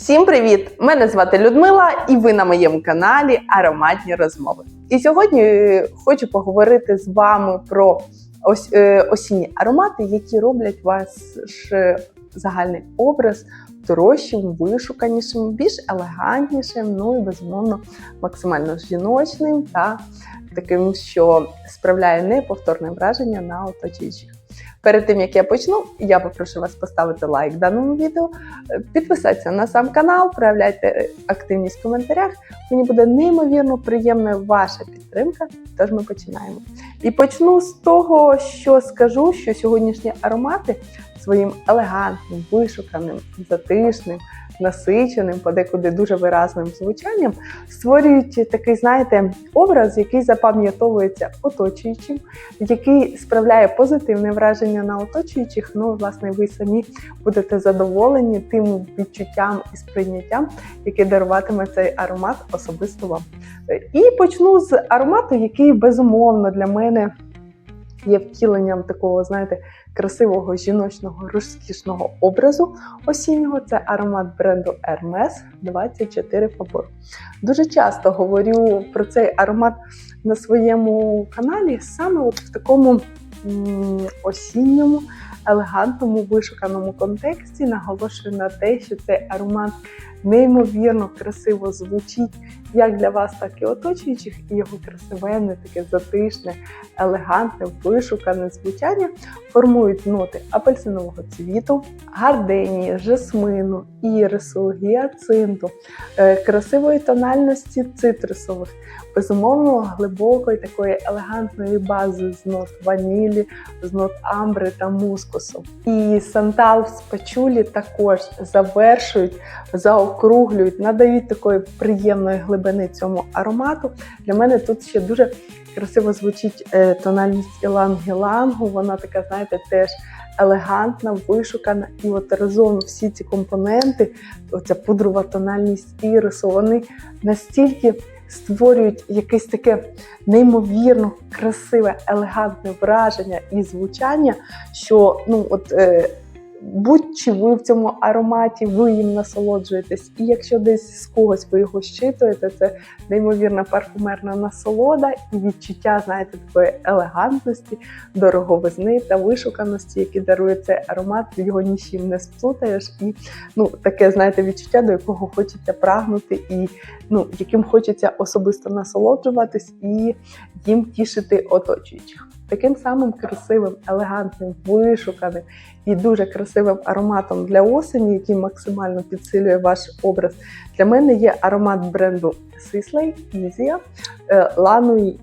Всім привіт! Мене звати Людмила, і ви на моєму каналі Ароматні розмови. І сьогодні е, хочу поговорити з вами про ось, е, осінні аромати, які роблять ваш загальний образ дорожчим, вишуканішим, більш елегантнішим, ну і безумовно максимально жіночним та таким, що справляє неповторне враження на оточуючих. Перед тим як я почну, я попрошу вас поставити лайк даному відео, е, підписатися на сам канал, проявляйте активність в коментарях. Мені буде неймовірно приємною ваша підтримка. Тож ми починаємо. І почну з того, що скажу, що сьогоднішні аромати своїм елегантним, вишуканим, затишним, насиченим, подекуди дуже виразним звучанням створюють такий, знаєте, образ, який запам'ятовується оточуючим, який справляє позитивне враження на оточуючих. Ну, власне, ви самі будете задоволені тим відчуттям і сприйняттям, яке даруватиме цей аромат особисто вам. І почну з аромату, який безумовно для мене є втіленням такого, знаєте, красивого жіночного розкішного образу осіннього. Це аромат бренду Hermes 24 Fabor. Дуже часто говорю про цей аромат на своєму каналі саме от в такому осінньому, елегантному, вишуканому контексті. Наголошую на те, що цей аромат неймовірно красиво звучить як для вас, так і оточуючих, і його красивенне, таке затишне, елегантне, вишукане звучання формують ноти апельсинового цвіту, гарденії, жасмину, ірису, гіацинту, е, красивої тональності цитрусових, безумовно, глибокої такої елегантної бази з нот ванілі, з нот амбри та мускусу. І сантал з пачулі також завершують, заокруглюють, надають такої приємної глибини цьому аромату. Для мене тут ще дуже красиво звучить е, тональність іланг-ілангу. Вона така, знаєте, теж елегантна, вишукана. І от разом всі ці компоненти, оця пудрова тональність ірису, вони настільки створюють якесь таке неймовірно красиве, елегантне враження і звучання, що ну от. Е, Будь-чи ви в цьому ароматі, ви їм насолоджуєтесь. І якщо десь з когось ви його щитуєте, це неймовірна парфумерна насолода і відчуття, знаєте, такої елегантності, дороговизни та вишуканості, які дарує цей аромат, його нічим не сплутаєш. І ну, таке, знаєте, відчуття, до якого хочеться прагнути, і ну, яким хочеться особисто насолоджуватись і їм тішити оточуючих. Таким самим красивим, елегантним, вишуканим і дуже красивим ароматом для осені, який максимально підсилює ваш образ. Для мене є аромат бренду Sisley Easy Лануї.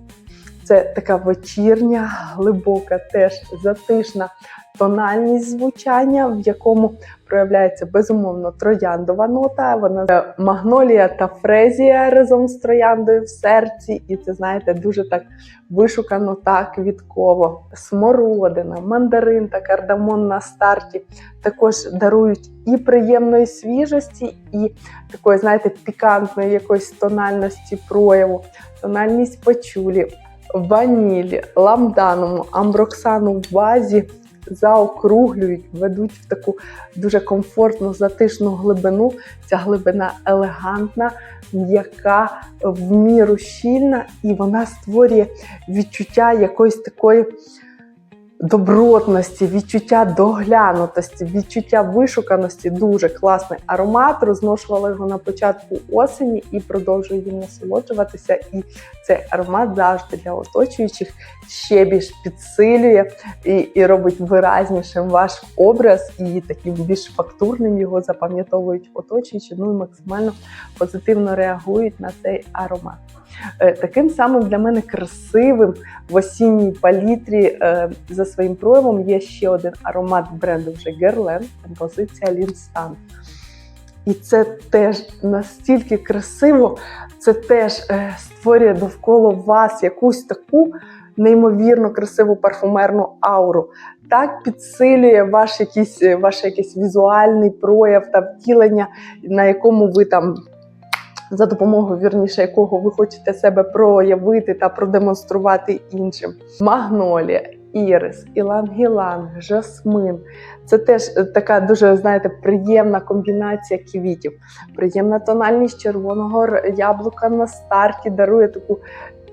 Це така вечірня, глибока, теж затишна тональність звучання, в якому проявляється безумовно трояндова нота. Вона е, магнолія та фрезія разом з трояндою в серці, і це знаєте дуже так вишукано та квітково. Смородина, мандарин та кардамон на старті також дарують і приємної свіжості, і такої, знаєте, пікантної якоїсь тональності прояву, тональність пачулі. Ванілі, ламданому, амброксану в вазі заокруглюють, ведуть в таку дуже комфортну, затишну глибину. Ця глибина елегантна, м'яка, в міру щільна, і вона створює відчуття якоїсь такої. Добротності, відчуття доглянутості, відчуття вишуканості дуже класний аромат. Розношувала його на початку осені і продовжую їм насолоджуватися. І цей аромат завжди для оточуючих ще більш підсилює і і робить виразнішим ваш образ, і таким більш фактурним його запам'ятовують оточуючі, ну і максимально позитивно реагують на цей аромат. Е, таким самим для мене красивим в осінній палітрі е, за своїм проявом є ще один аромат бренду вже Guerlain, композиція Linstan. І це теж настільки красиво, це теж е, створює довкола вас якусь таку неймовірно красиву парфумерну ауру. Так підсилює ваш якийсь, ваш якийсь візуальний прояв та втілення, на якому ви там за допомогою вірніше, якого ви хочете себе проявити та продемонструвати іншим. Магнолія, ірис, ілангіланг, жасмин. Це теж е, така дуже, знаєте, приємна комбінація квітів. Приємна тональність червоного яблука на старті дарує таку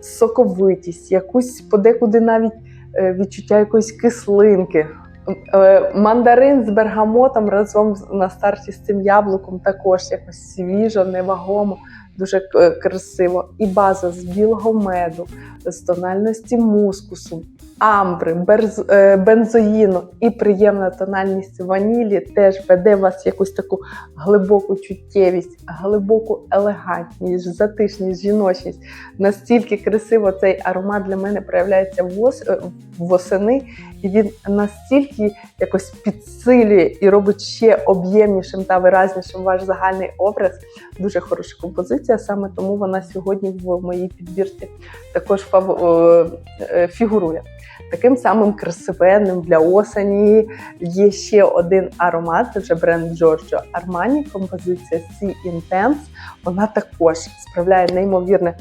соковитість, якусь подекуди навіть е, відчуття якоїсь кислинки. Е, Мандарин з бергамотом разом на старті з цим яблуком також якось свіжо, невагомо, дуже е, красиво. І база з білого меду, з тональності мускусу, амбри, берз, е, бензоїну і приємна тональність ванілі теж веде вас якусь таку глибоку чуттєвість, глибоку елегантність, затишність, жіночність. Настільки красиво цей аромат для мене проявляється вос, восени, і він настільки якось підсилює і робить ще об'ємнішим та виразнішим ваш загальний образ. Дуже хороша композиція, саме тому вона сьогодні в моїй підбірці також е, е, фігурує. Таким самим красивенним для осені є ще один аромат, це вже бренд Giorgio Armani, композиція Sea Intense. Вона також справляє неймовірне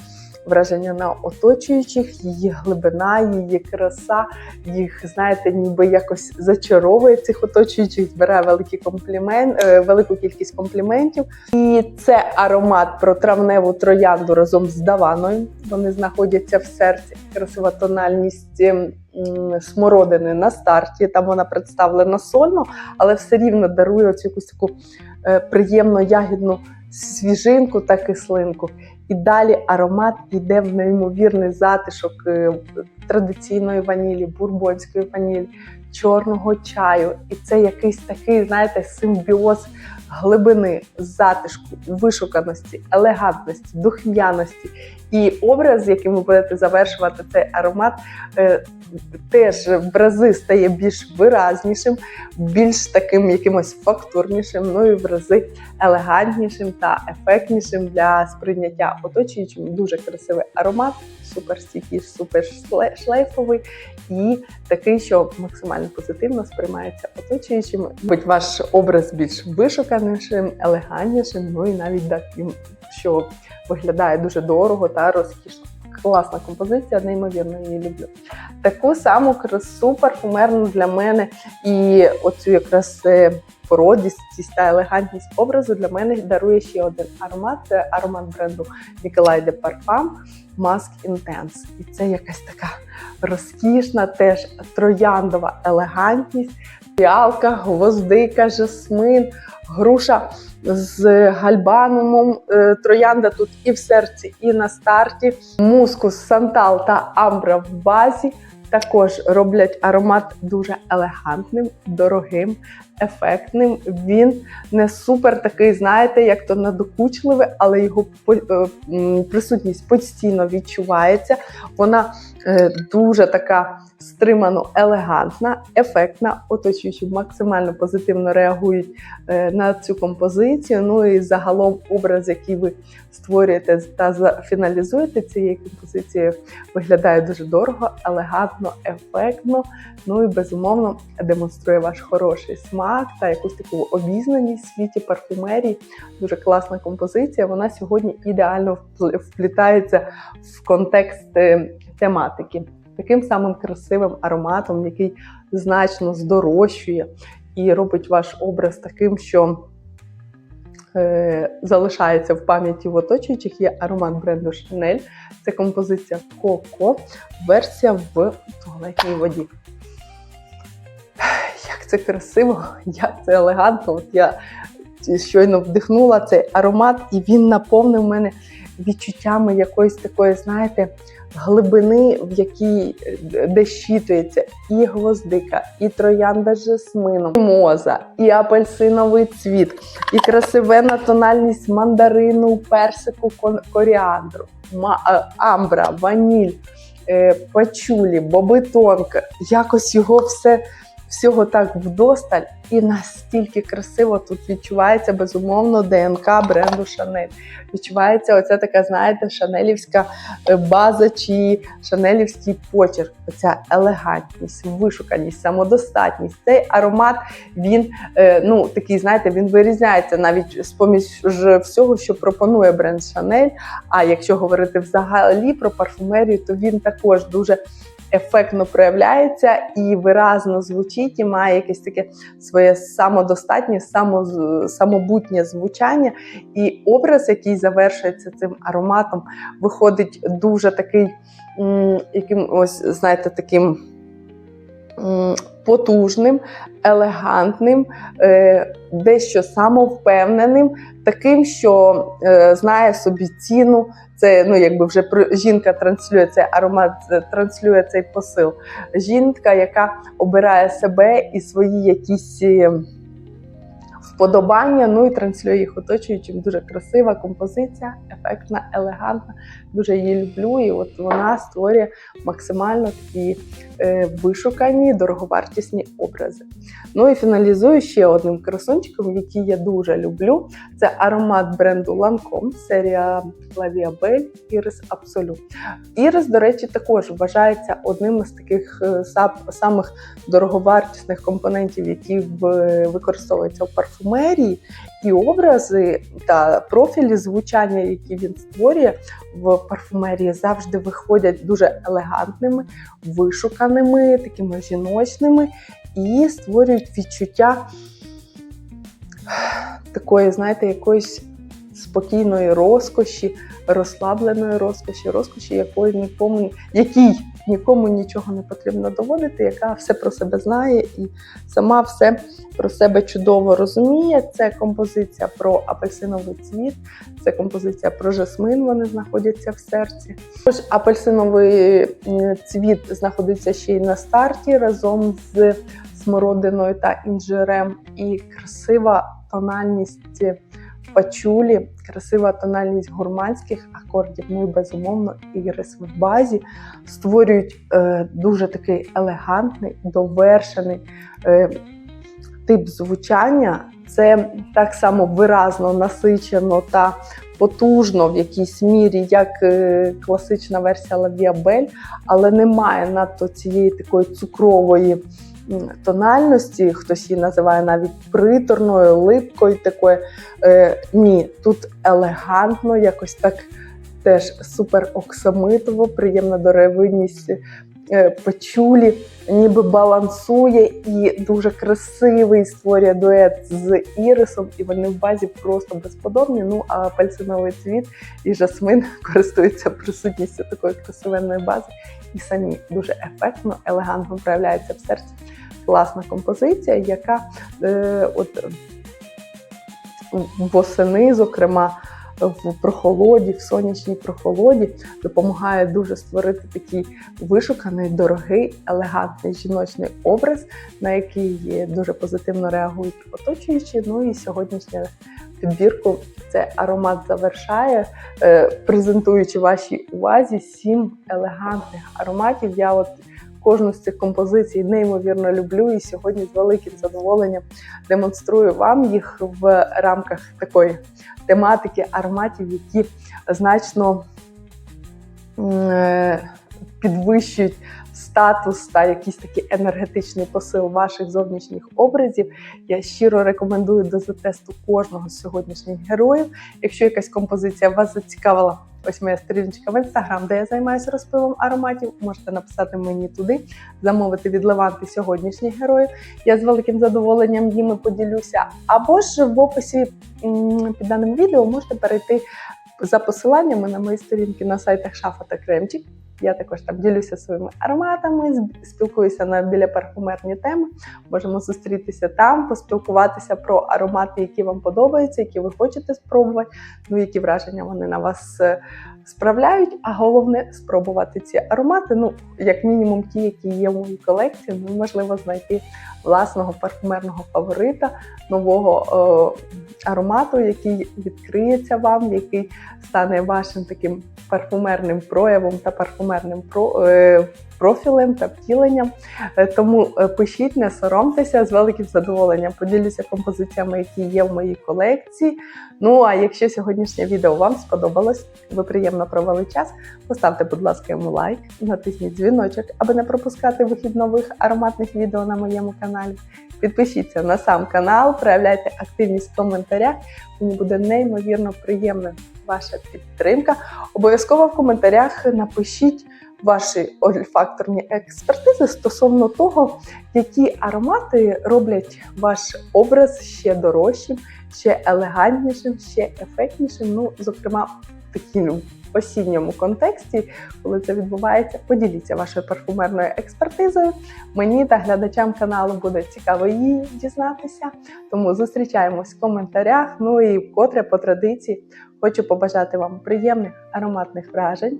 враження на оточуючих, її глибина, її краса, їх, знаєте, ніби якось зачаровує цих оточуючих, збирає великий комплімент, е, велику кількість компліментів. І це аромат про травневу троянду разом з даваною. Вони знаходяться в серці. Красива тональність ем, смородини на старті. Там вона представлена сольно, але все рівно дарує оцю якусь таку е, приємно ягідну свіжинку та кислинку. І далі аромат йде в неймовірний затишок е, традиційної ванілі, бурбонської ванілі, чорного чаю. І це якийсь такий, знаєте, симбіоз глибини, затишку, вишуканості, елегантності, духмяності. І образ, яким ви будете завершувати цей аромат, е, теж в рази стає більш виразнішим, більш таким якимось фактурнішим, ну і в рази елегантнішим та ефектнішим для сприйняття оточуючим. Дуже красивий аромат, супер стійкий, супер шлейфовий і такий, що максимально позитивно сприймається оточуючим. Будь ваш образ більш вишуканішим, елегантнішим, ну і навіть таким, що виглядає дуже дорого та розкішно. Класна композиція, неймовірно її люблю. Таку саму красу парфумерну для мене і оцю якраз е, породістість та елегантність образу для мене дарує ще один аромат. Це аромат бренду Nicolai de Parfum Mask Intense. І це якась така розкішна, теж трояндова елегантність, фіалка, гвоздика, жасмин, груша з гальбанумом, е, троянда тут і в серці, і на старті. Мускус, сантал та амбра в базі також роблять аромат дуже елегантним, дорогим, ефектним. Він не супер такий, знаєте, як то надокучливий, але його е, присутність постійно відчувається. Вона е, дуже така стримано елегантна, ефектна, оточуючі максимально позитивно реагують е, на цю композицію. Ну і загалом образ, який ви створюєте та фіналізуєте цією композицією, виглядає дуже дорого, елегантно, ефектно. Ну і безумовно демонструє ваш хороший смак та якусь таку обізнаність в світі парфумерії. Дуже класна композиція. Вона сьогодні ідеально вплітається в контекст е, тематики. Таким самим красивим ароматом, який значно здорожчує і робить ваш образ таким, що е, залишається в пам'яті в оточуючих, є аромат бренду Chanel. Це композиція Coco, версія в туалетній воді. Це красиво, як це елегантно. От я щойно вдихнула цей аромат, і він наповнив мене відчуттями якоїсь такої, знаєте, глибини, в якій е, де щитується і гвоздика, і троянда з і моза, і апельсиновий цвіт, і красивена тональність мандарину, персику, коріандру, ма- амбра, ваніль, е, пачулі, боби тонка. Якось його все. Всього так вдосталь, і настільки красиво тут відчувається безумовно ДНК бренду Шанель. Відчувається оця така, знаєте, шанелівська е, база чи шанелівський почерк. Оця елегантність, вишуканість, самодостатність. Цей аромат він е, ну такий, знаєте, він вирізняється навіть з поміж всього, що пропонує бренд Шанель. А якщо говорити взагалі про парфумерію, то він також дуже ефектно проявляється і виразно звучить, і має якесь таке своє самодостатнє, само, самобутнє звучання. І образ, який завершується цим ароматом, виходить дуже такий, яким ось знаєте, таким. Потужним, елегантним, е, дещо самовпевненим, таким, що е, знає собі ціну. Це ну, якби вже жінка транслює цей аромат, е, транслює цей посил. Жінка, яка обирає себе і свої якісь. Вподобання, ну і транслює їх оточуючим. Дуже красива композиція, ефектна, елегантна. Дуже її люблю. І от вона створює максимально такі е, вишукані, дороговартісні образи. Ну і фіналізую ще одним красунчиком, який я дуже люблю. Це аромат бренду Lancome, серія Belle Iris Absolu. Iris, до речі, також вважається одним із таких е, самих дороговартісних компонентів, які використовуються в парфумерії. І образи та профілі звучання, які він створює в парфумерії, завжди виходять дуже елегантними, вишуканими, такими жіночними і створюють відчуття такої, знаєте, якоїсь спокійної розкоші, розслабленої розкоші, розкоші, якої нікому якій нікому нічого не потрібно доводити, яка все про себе знає і сама все про себе чудово розуміє. Це композиція про апельсиновий цвіт, це композиція про жасмин. Вони знаходяться в серці. Тож апельсиновий цвіт знаходиться ще й на старті разом з смородиною та інжирем, і красива тональність пачулі, красива тональність гурманських акордів. Ну і безумовно ірис в базі створюють е, дуже такий елегантний, довершений е, тип звучання. Це так само виразно, насичено та потужно в якійсь мірі, як е, класична версія Belle, але немає надто цієї такої цукрової тональності. Хтось її називає навіть приторною, липкою такою. Е, ні, тут елегантно, якось так теж супер оксамитово, приємна деревинність е, печулі, ніби балансує і дуже красивий створює дует з ірисом, і вони в базі просто безподобні. Ну а апельсиновий цвіт і жасмин користуються присутністю такої красивенної бази, і самі дуже ефектно, елегантно проявляються в серці. Класна композиція, яка е, от восени, зокрема в прохолоді, в сонячній прохолоді, допомагає дуже створити такий вишуканий, дорогий, елегантний жіночний образ, на який дуже позитивно реагують оточуючі. Ну і сьогоднішня підбірку це аромат завершає, е, презентуючи вашій увазі сім елегантних ароматів. Я от Кожну з цих композицій неймовірно люблю і сьогодні з великим задоволенням демонструю вам їх в рамках такої тематики ароматів, які значно е, підвищують статус та якийсь такий енергетичний посил ваших зовнішніх образів. Я щиро рекомендую до затесту кожного з сьогоднішніх героїв. Якщо якась композиція вас зацікавила, ось моя сторіночка в інстаграм, де я займаюся розпилом ароматів. Можете написати мені туди, замовити від Леванти сьогоднішніх героїв. Я з великим задоволенням їми поділюся. Або ж в описі під даним відео можете перейти за посиланнями на мої сторінки на сайтах Шафа та Кремчик. Я також там ділюся своїми ароматами, спілкуюся на біля парфумерні теми. Можемо зустрітися там, поспілкуватися про аромати, які вам подобаються, які ви хочете спробувати. Ну, які враження вони на вас е, справляють. А головне спробувати ці аромати. Ну, як мінімум, ті, які є в моїй колекції. Ну, можливо, знайти власного парфумерного фаворита, нового е, аромату, який відкриється вам, який стане вашим таким парфумерним проявом та парфумерним е, профілем та втіленням. Е, Тому е, пишіть, не соромтеся з великим задоволенням. Поділюся композиціями, які є в моїй колекції. Ну а якщо сьогоднішнє відео вам сподобалось, ви приємно провели час, поставте, будь ласка, йому лайк, натисніть дзвіночок, аби не пропускати вихід нових ароматних відео на моєму каналі. Підпишіться на сам канал, проявляйте активність в коментарях. Мені буде неймовірно приємна ваша підтримка. Обов'язково в коментарях напишіть ваші ольфакторні експертизи стосовно того, які аромати роблять ваш образ ще дорожчим, ще елегантнішим, ще ефектнішим. Ну, зокрема, в такому осінньому контексті, коли це відбувається, поділіться вашою парфумерною експертизою. Мені та глядачам каналу буде цікаво її дізнатися. Тому зустрічаємось в коментарях. Ну і вкотре по традиції хочу побажати вам приємних ароматних вражень.